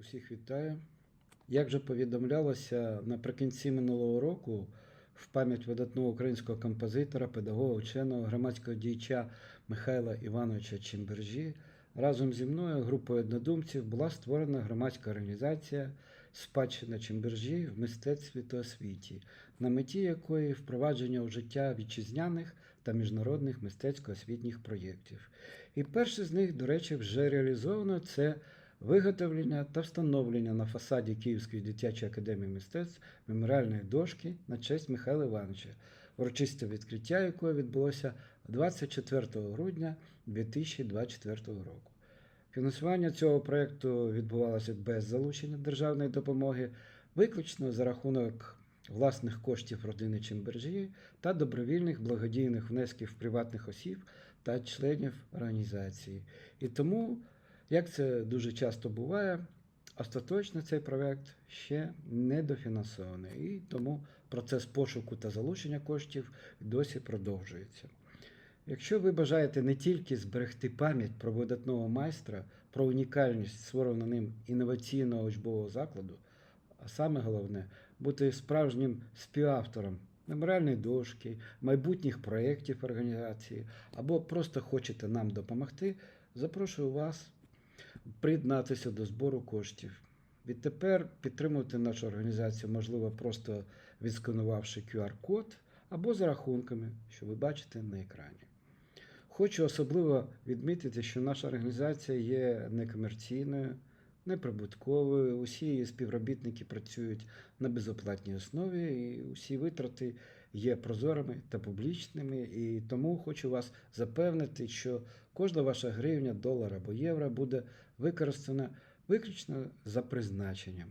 Усіх вітаю. Як вже повідомлялося наприкінці минулого року, в пам'ять видатного українського композитора, педагога, вченого, громадського діяча Михайла Івановича Чимбержі, разом зі мною, групою однодумців, була створена громадська організація Спадщина Чимбержі в мистецтві та освіті, на меті якої впровадження у життя вітчизняних та міжнародних мистецько-освітніх проєктів. І перший з них, до речі, вже реалізовано це виготовлення та встановлення на фасаді Київської дитячої академії мистецтв меморіальної дошки на честь Михайла Івановича, урочисте відкриття якої відбулося 24 грудня 2024 року. Фінансування цього проєкту відбувалося без залучення державної допомоги, виключно за рахунок власних коштів родини Чимбержі та добровільних благодійних внесків приватних осіб та членів організації. І тому, як це дуже часто буває, остаточно цей проект ще не дофінансований, і тому процес пошуку та залучення коштів досі продовжується. Якщо ви бажаєте не тільки зберегти пам'ять про видатного майстра, про унікальність створеного ним інноваційного учбового закладу, а саме головне бути справжнім співавтором меморіальної дошки, майбутніх проєктів організації, або просто хочете нам допомогти, запрошую вас приєднатися до збору коштів. Відтепер підтримувати нашу організацію можливо просто відсканувавши QR-код або за рахунками, що ви бачите на екрані. Хочу особливо відмітити, що наша організація є некомерційною, неприбутковою. Усі її співробітники працюють на безоплатній основі, і усі витрати є прозорими та публічними. І тому хочу вас запевнити, що кожна ваша гривня, долар або євро буде використана виключно за призначенням.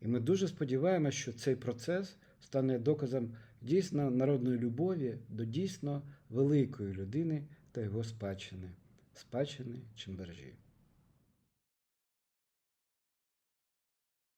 І ми дуже сподіваємося, що цей процес стане доказом дійсно народної любові до дійсно великої людини та його спадщини, спадщини Чимбержі.